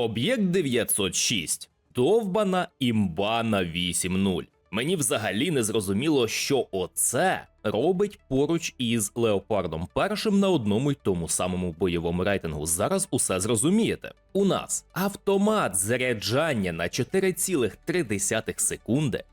Об'єкт 906. Довбана імбана 8.0. Мені взагалі не зрозуміло, що оце робить поруч із Леопардом першим на одному й тому самому бойовому рейтингу. Зараз усе зрозумієте. У нас автомат заряджання на 4,3 секунди,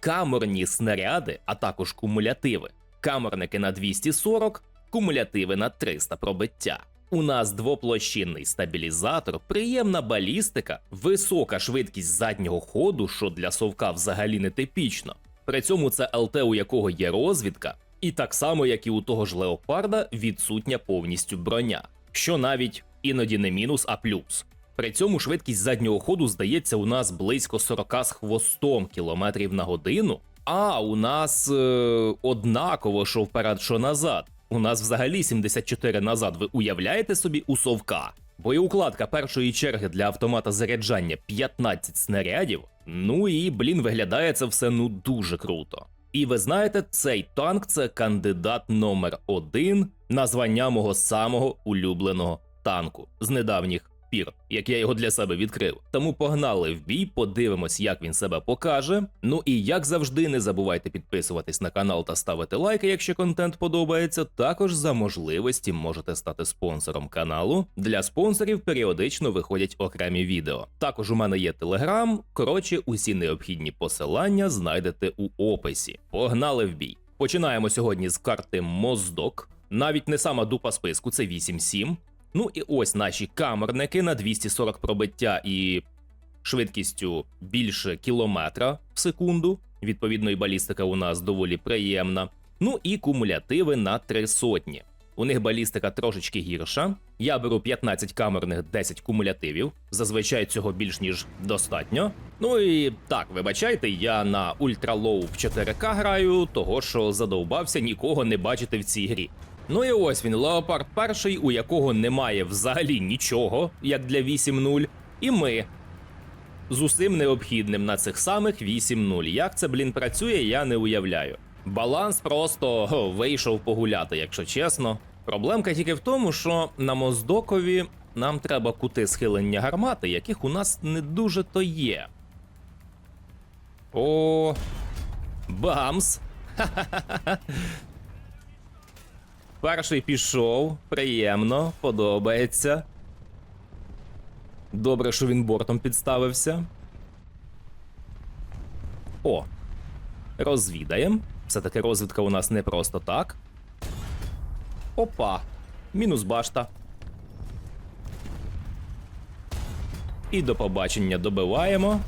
камерні снаряди, а також кумулятиви, камерники на 240, кумулятиви на 300 пробиття. У нас двоплощинний стабілізатор, приємна балістика, висока швидкість заднього ходу, що для совка взагалі не типічно. При цьому це ЛТ, у якого є розвідка, і так само, як і у того ж леопарда, відсутня повністю броня, що навіть іноді не мінус, а плюс. При цьому швидкість заднього ходу здається у нас близько 40 з хвостом кілометрів на годину. А у нас е, однаково що вперед, що назад. У нас взагалі 74 назад. Ви уявляєте собі у совка? Боєукладка першої черги для автомата заряджання 15 снарядів. Ну і блін, виглядає це все ну дуже круто. І ви знаєте, цей танк це кандидат номер один на звання мого самого улюбленого танку з недавніх пір, як я його для себе відкрив. Тому погнали в бій, подивимось, як він себе покаже. Ну і як завжди, не забувайте підписуватись на канал та ставити лайки, якщо контент подобається. Також за можливості можете стати спонсором каналу. Для спонсорів періодично виходять окремі відео. Також у мене є телеграм. Коротше, усі необхідні посилання знайдете у описі. Погнали в бій. Починаємо сьогодні з карти Моздок. Навіть не сама дупа списку, це 8-7. Ну і ось наші камерники на 240 пробиття і швидкістю більше кілометра в секунду. Відповідно, і балістика у нас доволі приємна. Ну і кумулятиви на три сотні. У них балістика трошечки гірша. Я беру 15 камерних, 10 кумулятивів. Зазвичай цього більш ніж достатньо. Ну і так, вибачайте, я на ультралоу в 4К граю, того що задовбався нікого не бачити в цій грі. Ну і ось він, Леопард перший, у якого немає взагалі нічого, як для 8.0, і ми з усім необхідним на цих самих 8.0. Як це, блін, працює, я не уявляю. Баланс просто о, вийшов погуляти, якщо чесно. Проблемка тільки в тому, що на Моздокові нам треба кути схилення гармати, яких у нас не дуже то є. О. Бамс! Ха-ха-ха! Перший пішов, приємно, подобається. Добре, що він бортом підставився. О, розвідаємо. Все-таки розвідка у нас не просто так. Опа. Мінус башта. І до побачення добиваємо.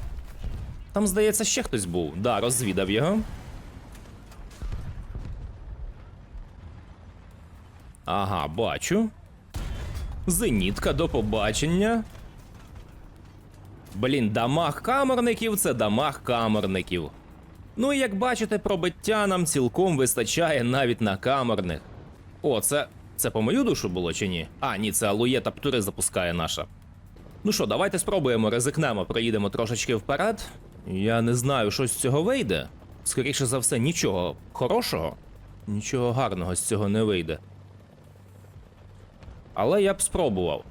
Там, здається, ще хтось був. Да, розвідав його. Ага, бачу. Зенітка, до побачення. Блін, дамаг камерників це дамаг камерників. Ну і як бачите, пробиття нам цілком вистачає навіть на камерних. О, це. Це по мою душу було чи ні? А, ні, це алуєта птури запускає наша. Ну що, давайте спробуємо, ризикнемо, проїдемо трошечки вперед. Я не знаю, що з цього вийде. Скоріше за все, нічого хорошого, нічого гарного з цього не вийде. Але я б спробував.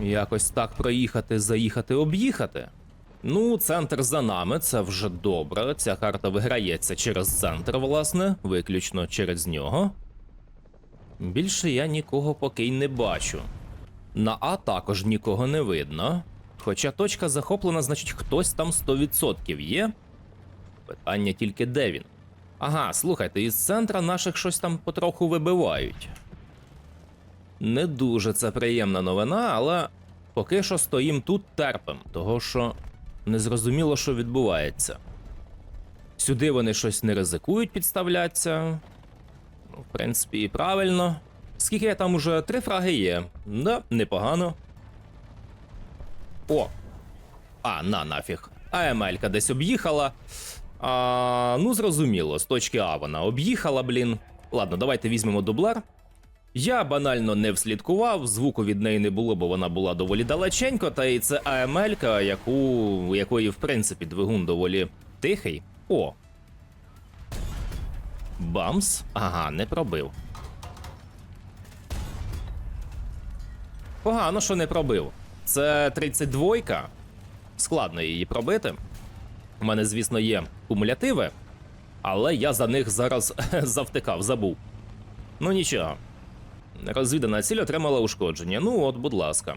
Якось так проїхати, заїхати, об'їхати. Ну, центр за нами, це вже добре. Ця карта виграється через центр, власне, виключно через нього. Більше я нікого поки й не бачу. На А також нікого не видно. Хоча точка захоплена, значить, хтось там 100% є. Питання тільки де він. Ага, слухайте, із центра наших щось там потроху вибивають. Не дуже це приємна новина, але поки що стоїм тут терпим, того що незрозуміло, що відбувається. Сюди вони щось не ризикують підставлятися. Ну, в принципі, і правильно. Скільки я там уже три фраги є. Да, непогано. О! А, на нафіг. АМЛ-ка десь об'їхала. А, Ну, зрозуміло, з точки А вона об'їхала, блін. Ладно, давайте візьмемо дублер. Я банально не вслідкував, звуку від неї не було, бо вона була доволі далеченько, та і це АМЛ-ка, яку, якої, в принципі, двигун доволі тихий. О. Бамс. Ага, не пробив. Погано, що не пробив. Це 32-ка. Складно її пробити. У мене, звісно, є кумулятиви, але я за них зараз завтикав, забув. Ну нічого. Розвідана ціль отримала ушкодження. Ну от, будь ласка.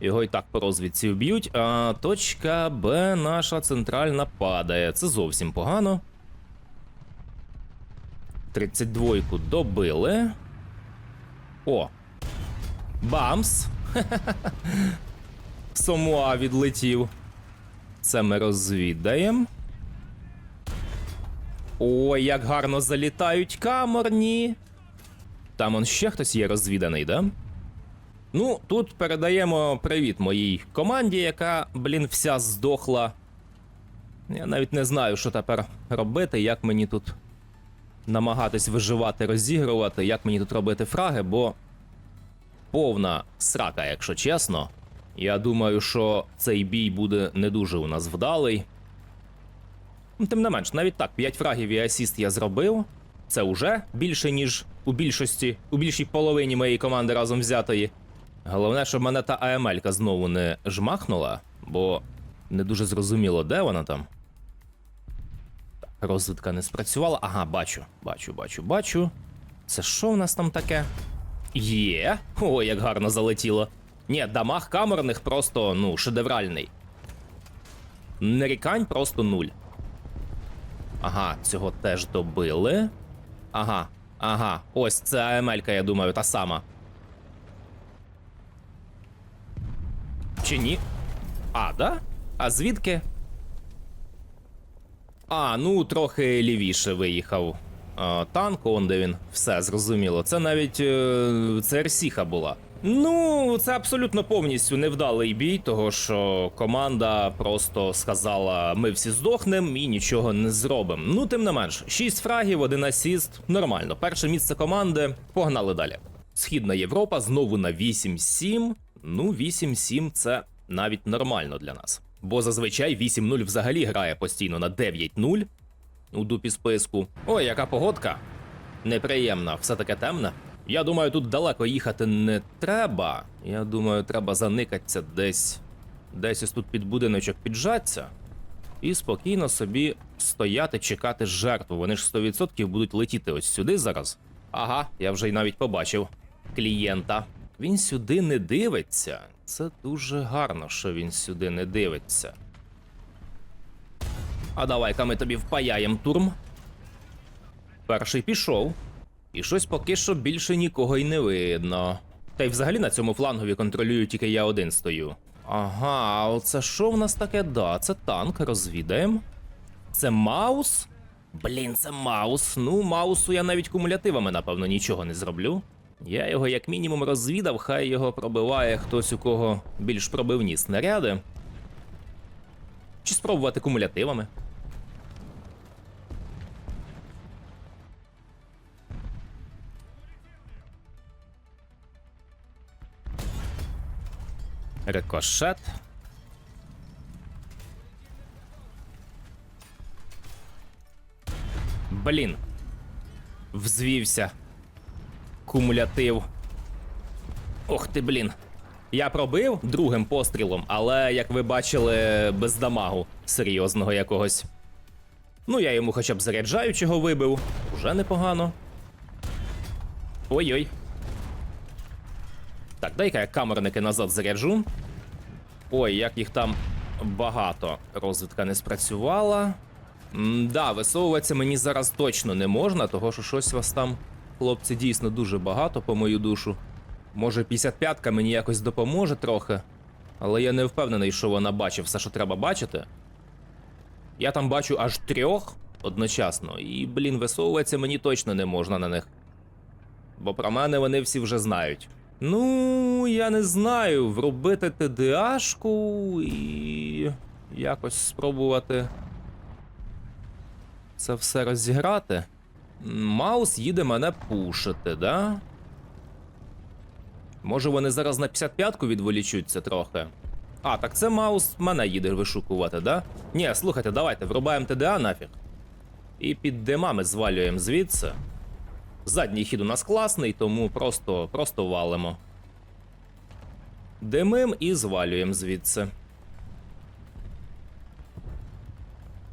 Його і так по розвідці вб'ють, а точка Б наша центральна падає. Це зовсім погано. 32-ку добили. О. Бамс. Сомуа відлетів. Це ми розвідаємо. Ой, як гарно залітають камерні. Там он ще хтось є розвіданий, да? Ну, тут передаємо привіт моїй команді, яка, блін, вся здохла. Я навіть не знаю, що тепер робити, як мені тут намагатись виживати, розігрувати, як мені тут робити фраги, бо повна срака, якщо чесно. Я думаю, що цей бій буде не дуже у нас вдалий. Тим не менш, навіть так, 5 фрагів і асіст я зробив. Це вже більше, ніж у більшості, у більшій половині моєї команди разом взятої. Головне, щоб мене та АМЛ-ка знову не жмахнула, бо не дуже зрозуміло, де вона там. Так, розвідка не спрацювала. Ага, бачу, бачу, бачу, бачу. Це що в нас там таке? Є. Ой, як гарно залетіло. Ні, дамаг камерних просто, ну, шедевральний. Нарікань просто нуль. Ага, цього теж добили. Ага, ага. Ось це АМЛ-ка, я думаю, та сама. Чи ні? А, да? А звідки? А, ну трохи лівіше виїхав. А, танк, он де він. Все, зрозуміло. Це навіть е, це Ерсіха була. Ну, це абсолютно повністю невдалий бій, того що команда просто сказала: ми всі здохнемо і нічого не зробимо. Ну, тим не менш, 6 фрагів, один асіст. Нормально. Перше місце команди. Погнали далі. Східна Європа знову на 8-7. Ну, 8-7 це навіть нормально для нас. Бо зазвичай 8-0 взагалі грає постійно на 9-0 у дупі списку. Ой, яка погодка. Неприємна, все таке темне. Я думаю, тут далеко їхати не треба. Я думаю, треба заникатися десь. Десь ось тут під будиночок піджаться. І спокійно собі стояти, чекати жертву. Вони ж 100% будуть летіти ось сюди зараз. Ага, я вже й навіть побачив клієнта. Він сюди не дивиться. Це дуже гарно, що він сюди не дивиться. А давай-ка ми тобі впаяєм турм. Перший пішов. І щось поки що більше нікого й не видно. Та й взагалі на цьому флангові контролюю тільки я один стою. Ага, оце що в нас таке? Да, це танк, розвідаємо. Це Маус? Блін, це Маус. Ну, Маусу я навіть кумулятивами, напевно, нічого не зроблю. Я його як мінімум розвідав, хай його пробиває хтось, у кого більш пробивні снаряди. Чи спробувати кумулятивами. Рикошет. Блін. Взвівся. Кумулятив. Ох ти, блін. Я пробив другим пострілом, але, як ви бачили, без дамагу серйозного якогось. Ну, я йому хоча б заряджаючого вибив. Уже непогано. Ой-ой. Так, дай-ка я камерники назад заряджу. Ой, як їх там багато. Розвідка не спрацювала. М, да, висовуватися мені зараз точно не можна, того що щось вас там, хлопці, дійсно дуже багато, по мою душу. Може, 55-ка мені якось допоможе трохи, але я не впевнений, що вона бачить все, що треба бачити. Я там бачу аж трьох одночасно, і, блін, висовуватися мені точно не можна на них. Бо про мене вони всі вже знають. Ну, я не знаю, вробити ТДАшку і якось спробувати це все розіграти. Маус їде мене пушити, да? Може вони зараз на 55-ку відволічуться трохи. А, так це Маус мене їде вишукувати, да? Ні, слухайте, давайте, врубаємо ТДА нафіг. І під димами звалюємо звідси. Задній хід у нас класний, тому просто, просто валимо. Димим і звалюємо звідси.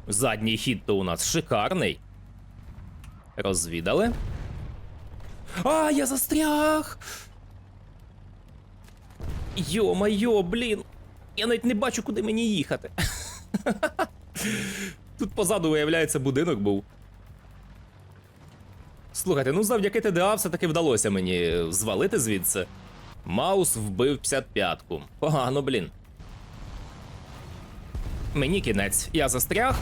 Задній хід то у нас шикарний. Розвідали. А, я застряг! Йо-майо, блін. Я навіть не бачу, куди мені їхати. Тут позаду, виявляється, будинок був. Слухайте, ну завдяки ТДА все-таки вдалося мені звалити звідси. Маус вбив 55-ку. Погано, блін. Мені кінець. Я застряг.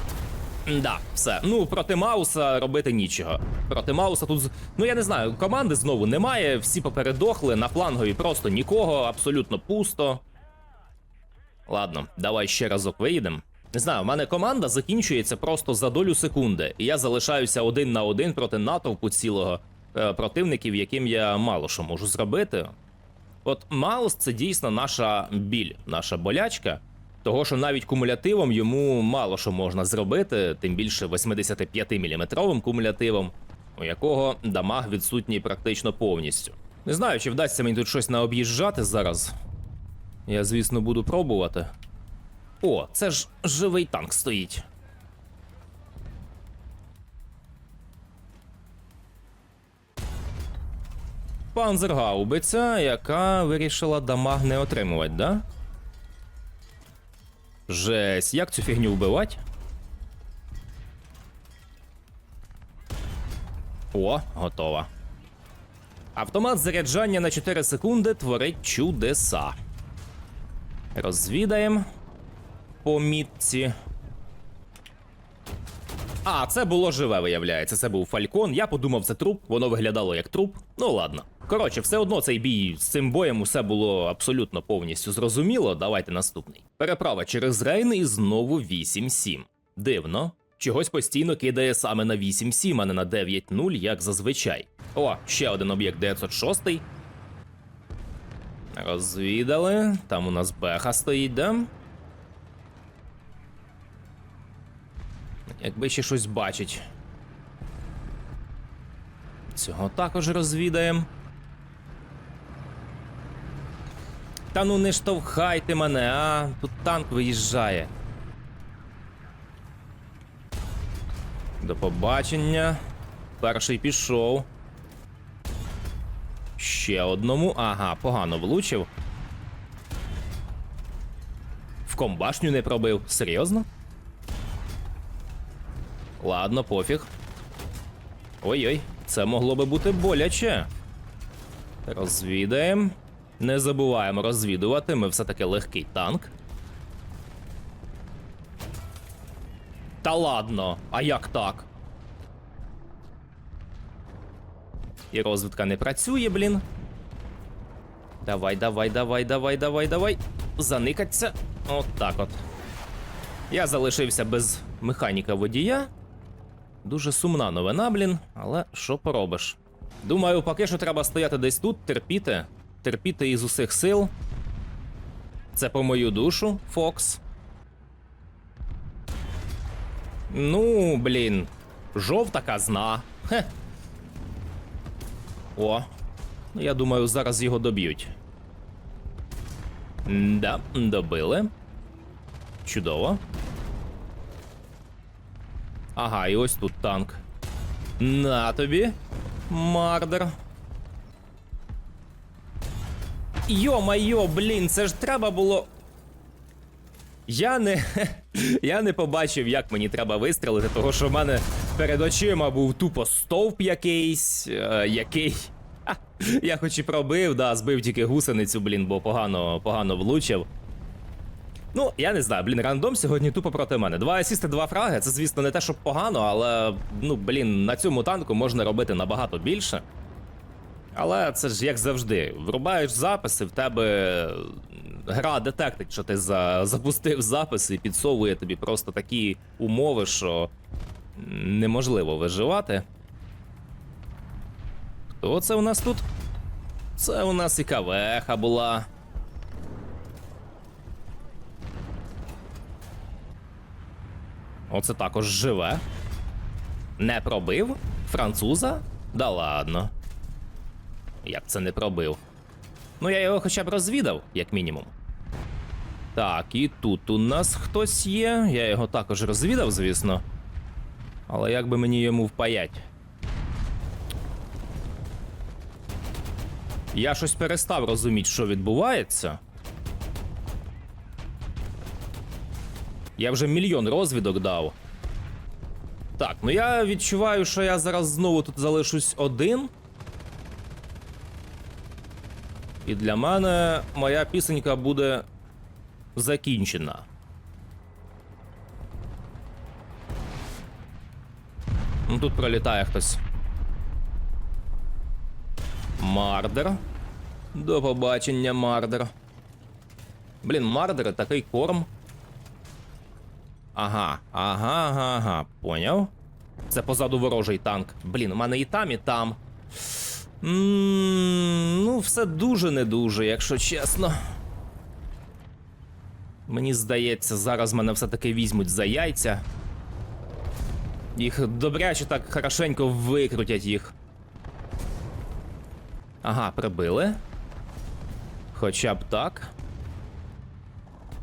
Да, все. Ну, проти Мауса робити нічого. Проти Мауса тут. Ну я не знаю, команди знову немає, всі попередохли, на флангові просто нікого, абсолютно пусто. Ладно, давай ще разок виїдемо. Не знаю, в мене команда закінчується просто за долю секунди, і я залишаюся один на один проти натовпу цілого е, противників, яким я мало що можу зробити. От Маус це дійсно наша біль, наша болячка. Того, що навіть кумулятивом йому мало що можна зробити, тим більше 85-мм кумулятивом, у якого дамаг відсутній практично повністю. Не знаю, чи вдасться мені тут щось наоб'їжджати зараз. Я, звісно, буду пробувати. О, це ж живий танк стоїть. Панзергаубиця, яка вирішила дамаг не отримувати, да? Жесть, як цю фігню вбивати? О, готова. Автомат заряджання на 4 секунди творить чудеса. Розвідаємо по мітці. А, це було живе, виявляється. Це був фалькон. Я подумав, це труп, воно виглядало як труп. Ну ладно. Коротше, все одно цей бій з цим боєм усе було абсолютно повністю зрозуміло. Давайте наступний. Переправа через Рейн і знову 8-7. Дивно. Чогось постійно кидає саме на 8-7, а не на 9-0, як зазвичай. О, ще один об'єкт 906. Розвідали. Там у нас беха стоїть, да? Якби ще щось бачить. Цього також розвідаємо. Та ну не штовхайте мене, а тут танк виїжджає. До побачення. Перший пішов. Ще одному. Ага, погано влучив. В комбашню не пробив. Серйозно? Ладно, пофіг. Ой-ой, це могло би бути боляче. Розвідаємо. Не забуваємо розвідувати, ми все-таки легкий танк. Та ладно, а як так? І розвідка не працює, блін. Давай, давай, давай, давай, давай, давай. Заникаться. От так от. Я залишився без механіка водія. Дуже сумна новина, блін, але що поробиш? Думаю, поки що треба стояти десь тут, терпіти. Терпіти із усіх сил. Це по мою душу, Фокс. Ну, блін. Жовта казна. Хе. О. Ну, я думаю, зараз його доб'ють. Да, добили. Чудово. Ага, і ось тут танк. На тобі, мардер. Йо-майо, блін, це ж треба було. Я не. Я не побачив, як мені треба вистрілити, того що в мене перед очима був тупо стовп якийсь, е, який. Я хоч і пробив, да, збив тільки гусеницю, блін, бо погано, погано влучив. Ну, я не знаю, блін, рандом сьогодні тупо проти мене. Два асісти, два фраги. Це, звісно, не те, щоб погано, але ну, блін, на цьому танку можна робити набагато більше. Але це ж як завжди, врубаєш записи, в тебе гра детектить, що ти за... запустив запис і підсовує тобі просто такі умови, що неможливо виживати. Хто це у нас тут? Це у нас і кавеха була. Оце також живе. Не пробив? Француза? Да ладно. Як це не пробив? Ну, я його хоча б розвідав, як мінімум. Так, і тут у нас хтось є. Я його також розвідав, звісно. Але як би мені йому впаять? Я щось перестав розуміти, що відбувається. Я вже мільйон розвідок дав. Так, ну я відчуваю, що я зараз знову тут залишусь один. І для мене моя пісенька буде закінчена. Ну тут пролітає хтось. Мардер. До побачення, Мардер. Блін, Мардер такий корм. Ага, ага, ага, ага. Поняв? Це позаду ворожий танк. Блін, у мене і там, і там. м ну, все дуже не дуже, якщо чесно. Мені здається, зараз мене все-таки візьмуть за яйця. Їх добряче так хорошенько викрутять їх. Ага, прибили. Хоча б так.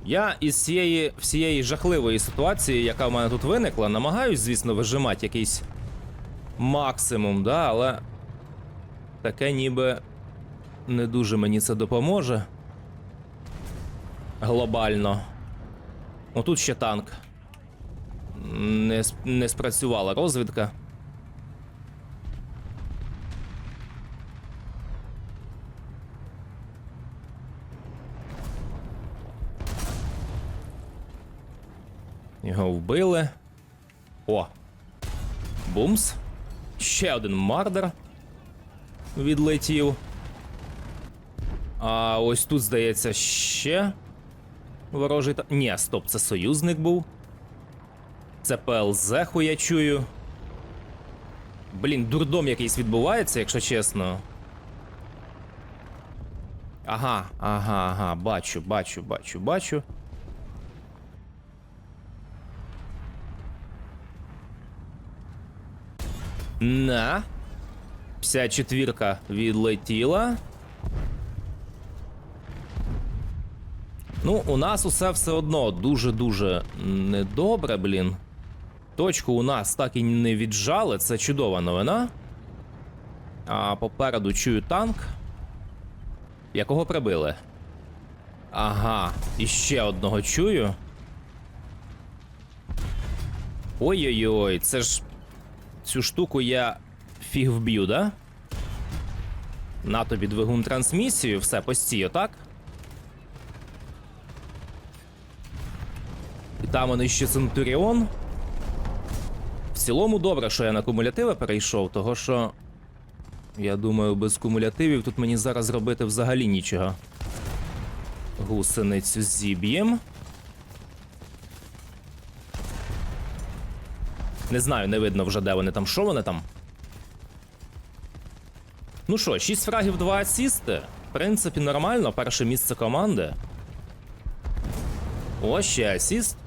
Я із цієї всієї жахливої ситуації, яка в мене тут виникла, намагаюсь, звісно, вижимати якийсь максимум, да, але таке ніби не дуже мені це допоможе. Глобально. Отут ще танк. Не, не спрацювала розвідка. Його вбили. О. Бумс. Ще один мардер. Відлетів. А ось тут, здається, ще. Ворожий та. Ні, стоп, це союзник був. Це ПЛЗ ху я чую. Блін, дурдом якийсь відбувається, якщо чесно. Ага, ага, ага, бачу, бачу, бачу, бачу. На. 54 відлетіла. Ну, у нас усе все одно дуже-дуже недобре, блін. Точку у нас так і не віджали, це чудова новина. А попереду чую танк. Якого прибили? Ага, і ще одного чую. Ой-ой-ой, це ж. Цю штуку я фіг вб'ю, да? На тобі двигун трансмісію, все постійно, так? І там вони ще Центуріон. В цілому добре, що я на кумулятиви перейшов, того що. Я думаю, без кумулятивів тут мені зараз робити взагалі нічого. Гусеницю зіб'єм. Не знаю, не видно вже, де вони там, що вони там. Ну що, 6 фрагів, 2 асісти. В принципі, нормально, перше місце команди. О, ще асіст.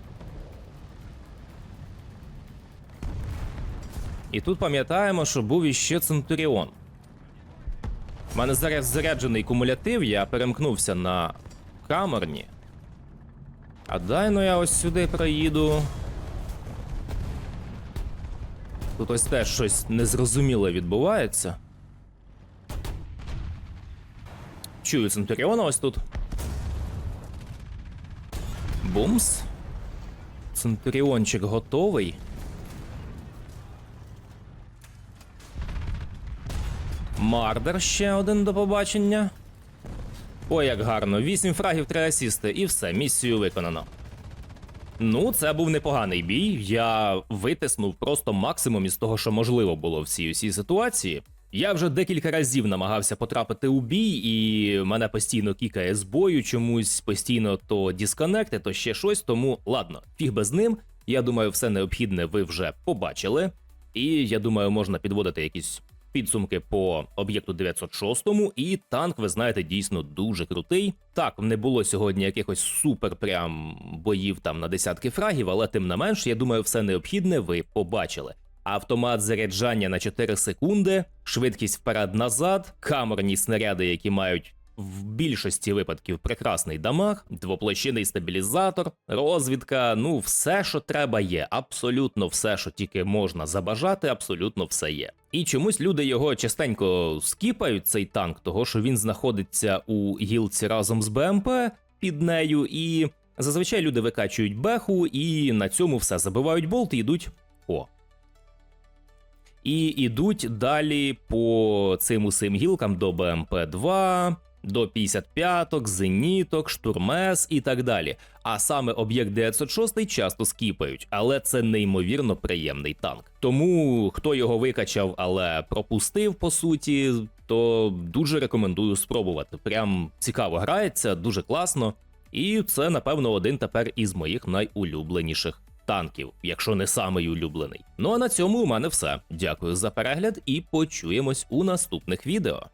І тут пам'ятаємо, що був іще Центуріон. У мене зараз заряджений кумулятив, я перемкнувся на камерні. А дай ну я ось сюди проїду. Тут ось теж щось незрозуміле відбувається. Чую Центуріона ось тут. Бумс. Центуріончик готовий. Мардер ще один до побачення. Ой, як гарно. 8 фрагів, 3 асісти, і все, місію виконано. Ну, це був непоганий бій. Я витиснув просто максимум із того, що можливо було в цій усій ситуації. Я вже декілька разів намагався потрапити у бій, і мене постійно кікає з бою, чомусь постійно то дисконекти, то ще щось. Тому ладно, фіг без ним. Я думаю, все необхідне ви вже побачили. І я думаю, можна підводити якісь підсумки по об'єкту 906, і танк, ви знаєте, дійсно дуже крутий. Так, не було сьогодні якихось супер прям боїв там на десятки фрагів, але тим не менш, я думаю, все необхідне ви побачили. Автомат заряджання на 4 секунди, швидкість вперед-назад, камерні снаряди, які мають в більшості випадків прекрасний дамаг, двоплощинний стабілізатор, розвідка. Ну, все, що треба, є. Абсолютно все, що тільки можна забажати, абсолютно все є. І чомусь люди його частенько скіпають, цей танк, того що він знаходиться у гілці разом з БМП під нею, і зазвичай люди викачують беху, і на цьому все забивають болт і йдуть. О, і ідуть далі по цим усім гілкам до БМП-2, до 55-ок, зеніток, штурмес і так далі. А саме об'єкт 906 часто скіпають, але це неймовірно приємний танк. Тому хто його викачав, але пропустив по суті, то дуже рекомендую спробувати. Прям цікаво грається, дуже класно. І це, напевно, один тепер із моїх найулюбленіших танків, якщо не самий улюблений. Ну а на цьому у мене все. Дякую за перегляд і почуємось у наступних відео.